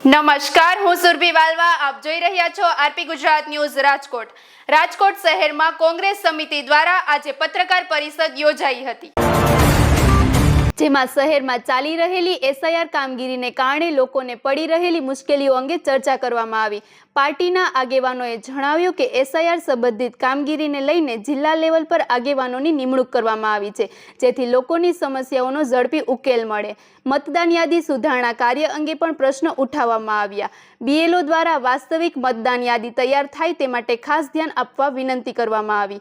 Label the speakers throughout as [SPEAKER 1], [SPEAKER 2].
[SPEAKER 1] નમસ્કાર, હું સુરભી વાલવા. આપ જોઈ રહ્યા છો આરપી ગુજરાત ન્યૂઝ રાજકોટ. રાજકોટ શહેરમાં કોંગ્રેસ સમિતિ દ્વારા આજે પત્રકાર પરિષદ યોજાઈ હતી. જેમાં શહેરમાં ચાલી રહેલી એસઆઈઆર કામગીરીને કારણે લોકોને પડી રહેલી મુશ્કેલીઓ અંગે ચર્ચા કરવામાં આવી. પાર્ટીના આગેવાનોએ જણાવ્યું કે એસઆઈઆર સંબંધિત કામગીરીને લઈને જિલ્લા લેવલ પર આગેવાનોની નિમણૂક કરવામાં આવી છે, જેથી લોકોની સમસ્યાઓનો ઝડપી ઉકેલ મળે. મતદાન યાદી સુધારણા કાર્ય અંગે પણ પ્રશ્નો ઉઠાવવામાં આવ્યા. બીએલઓ દ્વારા વાસ્તવિક મતદાન યાદી તૈયાર થાય તે માટે ખાસ ધ્યાન આપવા વિનંતી કરવામાં આવી.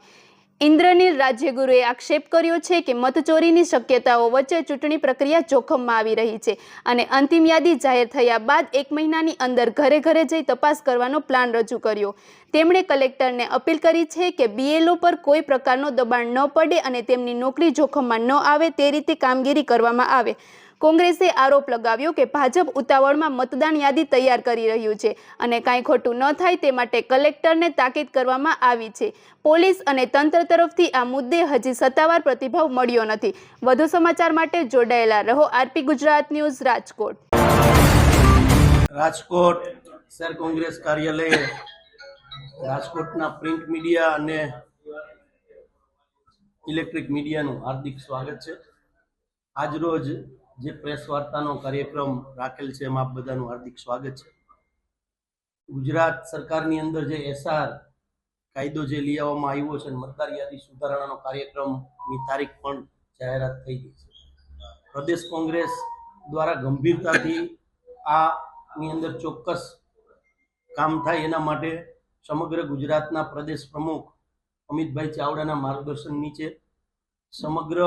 [SPEAKER 1] ઇન્દ્રનીલ રાજ્યગુરુએ આક્ષેપ કર્યો છે કે મતચોરીની શક્યતાઓ વચ્ચે ચૂંટણી પ્રક્રિયા જોખમમાં આવી રહી છે અને અંતિમ યાદી જાહેર થયા બાદ એક મહિનાની અંદર ઘરે ઘરે જઈ તપાસ કરવાનો પ્લાન રજૂ કર્યો. તેમણે કલેક્ટરને અપીલ કરી છે કે બીએલઓ પર કોઈ પ્રકારનો દબાણ ન પડે અને તેમની નોકરી જોખમમાં ન આવે તે રીતે કામગીરી કરવામાં આવે. કોંગ્રેસે આરોપ લગાવ્યો કે ભાજપ ઉતાવળમાં મતદાન યાદી તૈયાર કરી રહ્યું છે અને કાંઈ ખોટું ન થાય તે માટે કલેક્ટરને તાકીદ કરવામાં આવી છે. પોલીસ અને તંત્ર તરફથી આ મુદ્દે હજી સત્તાવાર પ્રતિભાવ મળ્યો નથી. વધુ સમાચાર માટે જોડાયેલા રહો આરપી ગુજરાત ન્યૂઝ રાજકોટ.
[SPEAKER 2] રાજકોટ શહેર કોંગ્રેસ કાર્યાલય રાજકોટના પ્રિન્ટ મીડિયા અને ઇલેક્ટ્રિક મીડિયાનું હાર્દિક સ્વાગત છે. આજરોજ જે પ્રેસ વાર્તાનો કાર્યક્રમ રાખેલ છે, એમાં આપ બધાનું હાર્દિક સ્વાગત છે. ગુજરાત સરકારની અંદર જે એસઆર કાયદો જે લઈ આવવામાં આવ્યો છે મતદાર યાદી સુધારણાનો કાર્યક્રમની તારીખ પણ જાહેરાત થઈ ગઈ છે. પ્રદેશ કોંગ્રેસ દ્વારા ગંભીરતાથી આની અંદર ચોક્કસ કામ થાય એના માટે સમગ્ર ગુજરાતના પ્રદેશ પ્રમુખ અમિતભાઈ ચાવડાના માર્ગદર્શન નીચે સમગ્ર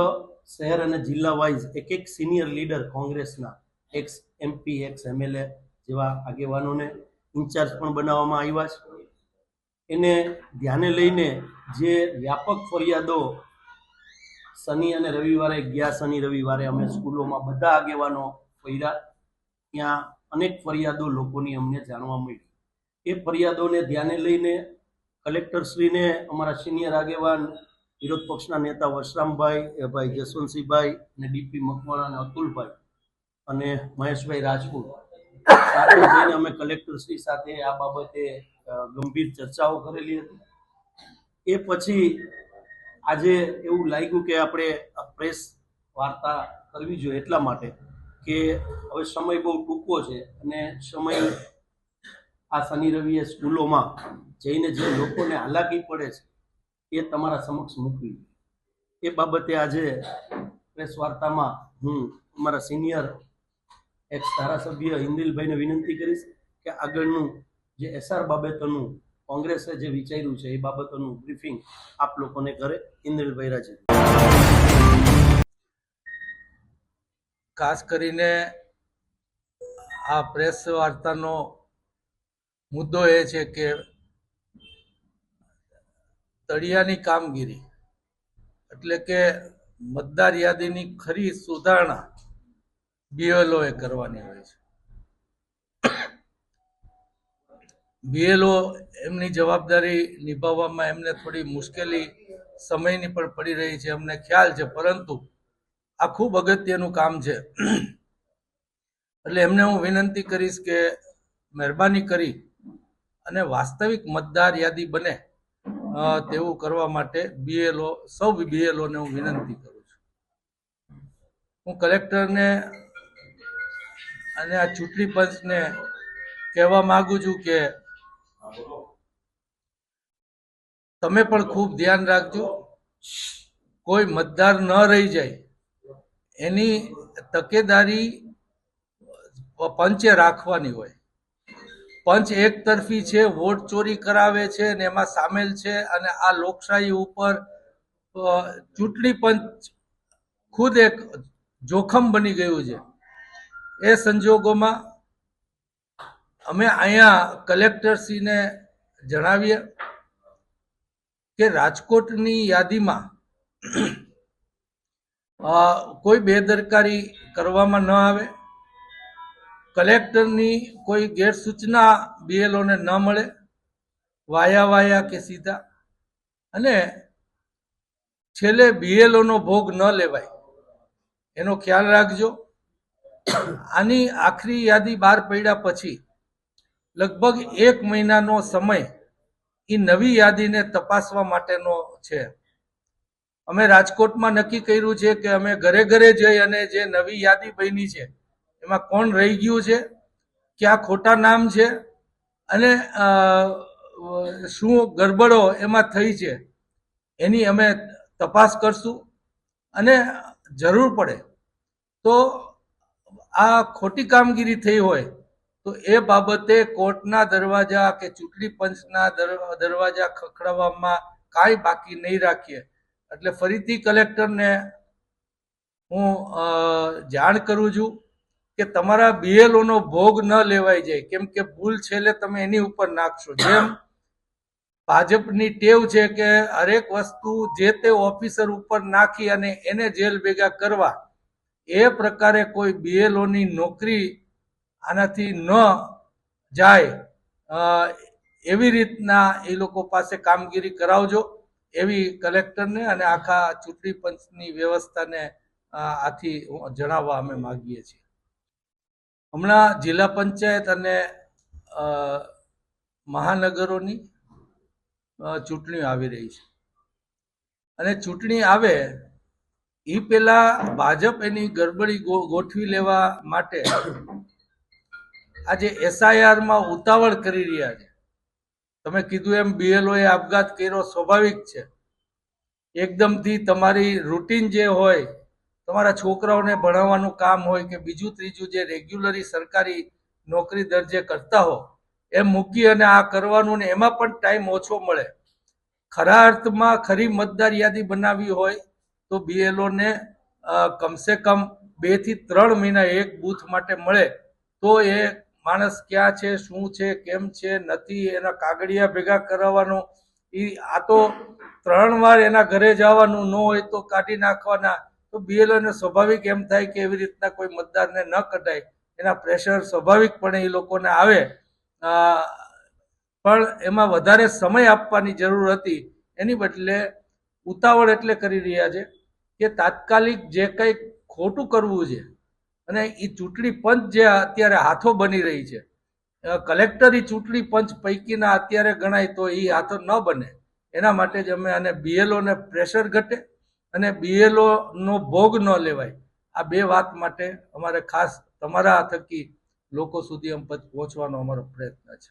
[SPEAKER 2] શહેર અને જિલ્લા વાઇઝ એક એક સિનિયર લીડર કોંગ્રેસના એક્સ એમપી એક્સ એમએલએ જેવા આગેવાનોને ઇન્ચાર્જ પણ બનાવવામાં આવ્યા છે. એને ધ્યાને લઈને જે વ્યાપક ફરિયાદો શનિ અને રવિવારે ગયા, શનિ રવિવારે અમે સ્કૂલોમાં બધા આગેવાનો ફર્યા. ત્યાં અનેક ફરિયાદો લોકોની અમને જાણવા મળી. એ ફરિયાદોને ધ્યાને લઈને કલેક્ટરશ્રીને અમારા સિનિયર આગેવાન વિરોધ પક્ષના નેતા વશરામભાઈ ભાઈ જસવંતસિંહભાઈ અને ડીપી મકવાણા અને અતુલભાઈ અને મહેશભાઈ રાજપૂત. સાથે જઈને અમે કલેક્ટરશ્રી સાથે આ બાબતે ગંભીર ચર્ચાઓ કરેલી હતી. એ પછી આજે એવું લાગ્યું કે આપણે પ્રેસ વાર્તા કરવી જોઈએ એટલા માટે કે હવે સમય બહુ ટૂંકો છે અને સમય આ શનિ રવિએ સ્કૂલોમાં જઈને જે લોકોને હાલાકી પડે છે એ તમારા સમક્ષ મૂકવી. એ બાબતે આજે પ્રેસ વાર્તામાં હું અમારા સિનિયર એક્સ ધારાસભ્ય ઇન્દિલભાઈને વિનંતી કરીશ કે આગળનું જે એસઆર બાબતોનું કોંગ્રેસે જે વિચાર્યું છે એ બાબતોનું બ્રીફિંગ આપ લોકોને કરે. ઇન્દિલભાઈ રાજી.
[SPEAKER 3] ખાસ કરીને આ પ્રેસ વાર્તાનો મુદ્દો એ છે કે તળિયાની કામગીરી, એટલે કે મતદાર યાદીની ખરી સુધારણા બીએલઓ એ કરવાની હોય છે. બીએલઓ એમની જવાબદારી નિભાવવામાં એમને થોડી મુશ્કેલી સમયની પણ પડી રહી છે, અમને ખ્યાલ છે, પરંતુ આ ખૂબ અગત્યનું કામ છે. એટલે એમને હું વિનંતી કરીશ કે મહેરબાની કરી અને વાસ્તવિક મતદાર યાદી બને. તેવું કરવા માટે બીએલઓ, સૌ બીએલઓને હું વિનંતી કરું છું. હું કલેક્ટરને અને આ ચૂંટણી પંચને કહેવા માગું છું કે તમે પણ ખૂબ ધ્યાન રાખજો. કોઈ મતદાર ન રહી જાય, એની તકેદારી પંચે રાખવાની હોય. પંચ એક તરફી છે, વોટ ચોરી કરાવે છે અને એમાં સામેલ છે અને આ લોકશાહી ઉપર ચૂંટણી પંચ ખુદ એક જોખમ બની ગયું છે. એ સંજોગોમાં અમે અહીંયા કલેક્ટરશ્રીને જણાવીએ કે રાજકોટની યાદીમાં કોઈ બેદરકારી કરવામાં ન આવે. કલેક્ટરની કોઈ ગેરસૂચના બીએલઓને ન મળે, વાયા વાયા કે સીધા. અને છેલ્લે બીએલઓનો ભોગ ન લેવાય, એનો ખ્યાલ રાખજો. આની આખરી યાદી બહાર પડ્યા પછી લગભગ એક મહિનાનો સમય એ નવી યાદીને તપાસવા માટેનો છે. અમે રાજકોટમાં નક્કી કર્યું છે કે અમે ઘરે ઘરે જઈ અને જે નવી યાદી બની છે એમાં કોણ રહી ગયું છે, ક્યાં ખોટા નામ છે, અને શું ગરબડો એમાં થઈ છે, એની અમે તપાસ કરશું. અને જરૂર પડે તો આ ખોટી કામગીરી થઈ હોય, તો એ બાબતે કોર્ટના દરવાજા કે ચૂંટણી પંચના દરવાજા ખખડાવવામાં કાંઈ બાકી નહીં રાખીએ. એટલે ફરીથી કલેક્ટરને હું જાણ કરું છું. કે તમારા બીએલઓનો ભોગ ન લેવાઈ જાય. કેમ કે ભૂલ છેલ્લે તમે એની ઉપર નાખશો. જેમ ભાજપની ટેવ છે કે હરેક વસ્તુ જે તે ઓફિસર ઉપર નાખી અને એને જેલ ભેગા કરવા, એ પ્રકારે કોઈ બીએલઓની નોકરી આનાથી ન જાય. એવી રીતના એ લોકો પાસે કામગીરી કરાવજો. એવી કલેક્ટરને અને આખા ચૂંટણી પંચની વ્યવસ્થાને આથી જણાવવા અમે માગીએ છીએ. હમણાં જિલ્લા પંચાયત અને મહાનગરોની ચૂંટણી આવી રહી છે. અને ચૂંટણી આવે એ પહેલાં ભાજપ એની ગડબડી ગો- ગોઠવી લેવા માટે આજે એસઆઈઆરમાં ઉતાવળ કરી રહ્યા છે. તમે કીધું એમ બીએલઓએ આપઘાત કર્યો, સ્વાભાવિક છે. એકદમથી તમારી રૂટીન જે હોય તમારા છોકરાઓને ભણાવવાનું કામ હોય કે બીજું ત્રીજું જે રેગ્યુલરી સરકારી નોકરી દરજે કરતા હો, એમ મૂકી અને આ કરવાનું ને એમાં પણ ટાઈમ ઓછો મળે. ખરા અર્થમાં ખરી મતદાર યાદી બનાવવી હોય તો બીએલઓને કમસે કમ બેથી ત્રણ મહિના એક બૂથ માટે મળે. તો એ માણસ ક્યાં છે, શું છે, કેમ છે, નથી, એના કાગળિયા ભેગા કરાવવાનું એ આ તો ત્રણ વાર એના ઘરે જવાનું ન હોય તો કાઢી નાખવાના. તો BLO ને સ્વાભાવિક એમ થાય કે એવી રીતના કોઈ મતદારને ન કઢાય, એના પ્રેશર સ્વાભાવિકપણે એ લોકોને આવે. પણ એમાં વધારે સમય આપવાની જરૂર હતી. એની બદલે ઉતાવળ એટલે કરી રહ્યા છે કે તાત્કાલિક જે કંઈ ખોટું કરવું છે અને એ ચૂંટણી પંચ જે અત્યારે હાથો બની રહી છે કલેક્ટર એ ચૂંટણી પંચ પૈકીના અત્યારે ગણાય તો એ હાથો ન બને. એના માટે જ અમે અને બીએલઓને પ્રેશર ઘટે અને BLO નો ભોગ ન લેવાય આ બે વાત માટે અમારે ખાસ તમારા થકી લોકો સુધી અમ પહોંચવાનો અમારો પ્રયત્ન છે.